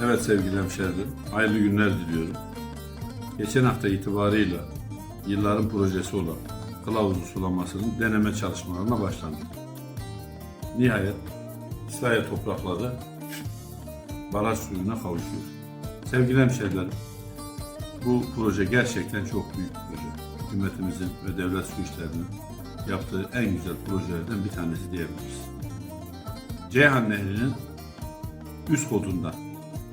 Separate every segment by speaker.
Speaker 1: Evet sevgili hemşehrilerim, hayırlı günler diliyorum. Geçen hafta itibarıyla yılların projesi olan kılavuzu sulamasının deneme çalışmalarına başlandı. Nihayet İsrail toprakları baraj suyuna kavuşuyor. Sevgili hemşehrilerim, bu proje gerçekten çok büyük bir proje. Hükümetimizin ve devlet su işlerinin yaptığı en güzel projelerden bir tanesi diyebiliriz. Ceyhan Nehri'nin üst kodunda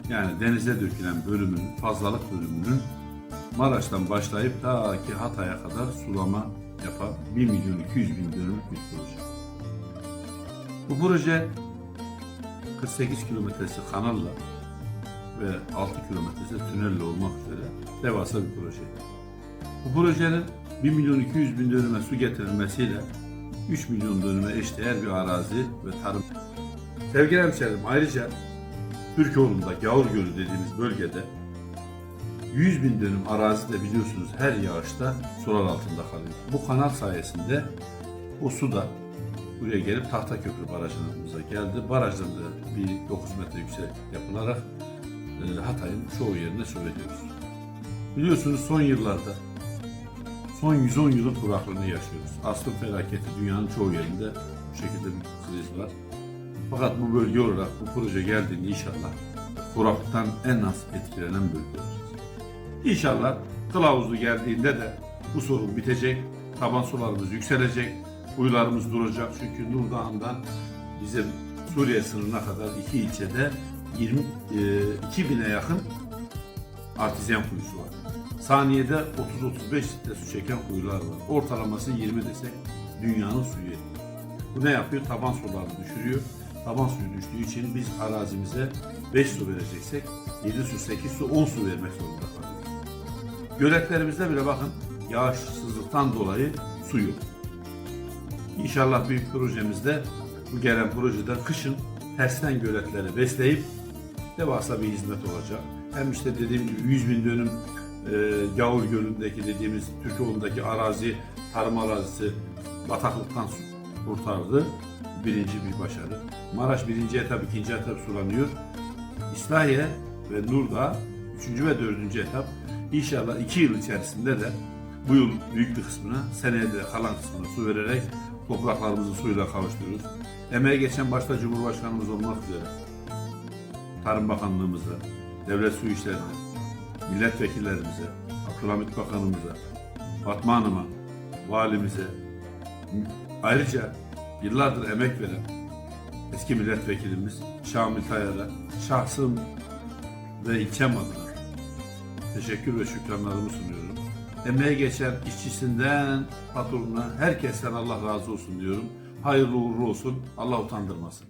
Speaker 1: yani denize dökülen bölümünün, fazlalık bölümünün Maraş'tan başlayıp ta ki Hatay'a kadar sulama yapan 1 milyon 200 bin dönümlük bir proje. Bu proje 48 kilometresi kanalla ve 6 kilometresi tünelle olmak üzere devasa bir proje. Bu projenin 1 milyon 200 bin dönüme su getirilmesiyle 3 milyon dönüme eşdeğer bir arazi ve tarım. Sevgili hemşehrim ayrıca Türkoğlu'nda Gavur Gölü dediğimiz bölgede 100 bin dönüm arazi de biliyorsunuz her yağışta sular altında kalıyor. Bu kanal sayesinde o su da buraya gelip Tahtaköprü Barajı'nımıza geldi. Barajdan da bir 9 metre yüksek yapılarak e, Hatay'ın çoğu yerine su veriyoruz. Biliyorsunuz son yıllarda son 110 yılın kuraklığını yaşıyoruz. Asıl felaketi dünyanın çoğu yerinde bu şekilde bir kriz var. Fakat bu bölge olarak bu proje geldiğinde inşallah kuraklıktan en az etkilenen bölge olacağız. İnşallah kılavuzu geldiğinde de bu sorun bitecek, taban sularımız yükselecek, kuyularımız duracak. Çünkü Nur Dağı'ndan bizim Suriye sınırına kadar iki ilçede 20, e, 2000'e yakın artizyen kuyusu var. Saniyede 30-35 litre su çeken kuyular var. Ortalaması 20 desek dünyanın suyu. Bu ne yapıyor? Taban sularını düşürüyor. Taban suyu düştüğü için biz arazimize 5 su vereceksek 7 su, 8 su, 10 su vermek zorunda kalıyoruz. Göletlerimizde bile bakın yağışsızlıktan dolayı su yok. İnşallah büyük projemizde bu gelen projede kışın tersten göletleri besleyip devasa bir hizmet olacak. Hem işte dediğim gibi 100 bin dönüm e, Gavur Gölü'ndeki dediğimiz Türkoğlu'ndaki arazi, tarım arazisi bataklıktan kurtardı. Birinci bir başarı. Maraş birinci etap, ikinci etap sulanıyor. İslahiye ve Nurda üçüncü ve dördüncü etap. İnşallah iki yıl içerisinde de bu yıl büyük bir kısmına, seneye de kalan kısmına su vererek topraklarımızı suyla kavuşturuyoruz. Emeğe geçen başta Cumhurbaşkanımız olmak üzere Tarım Bakanlığımıza, Devlet Su İşlerine, milletvekillerimize, Abdülhamit Bakanımıza, Fatma Hanım'a, valimize, ayrıca yıllardır emek veren eski milletvekilimiz Şamil Tayar'a şahsım ve ilçem adına teşekkür ve şükranlarımı sunuyorum. Emeğe geçen işçisinden patronuna herkesten Allah razı olsun diyorum. Hayırlı uğurlu olsun. Allah utandırmasın.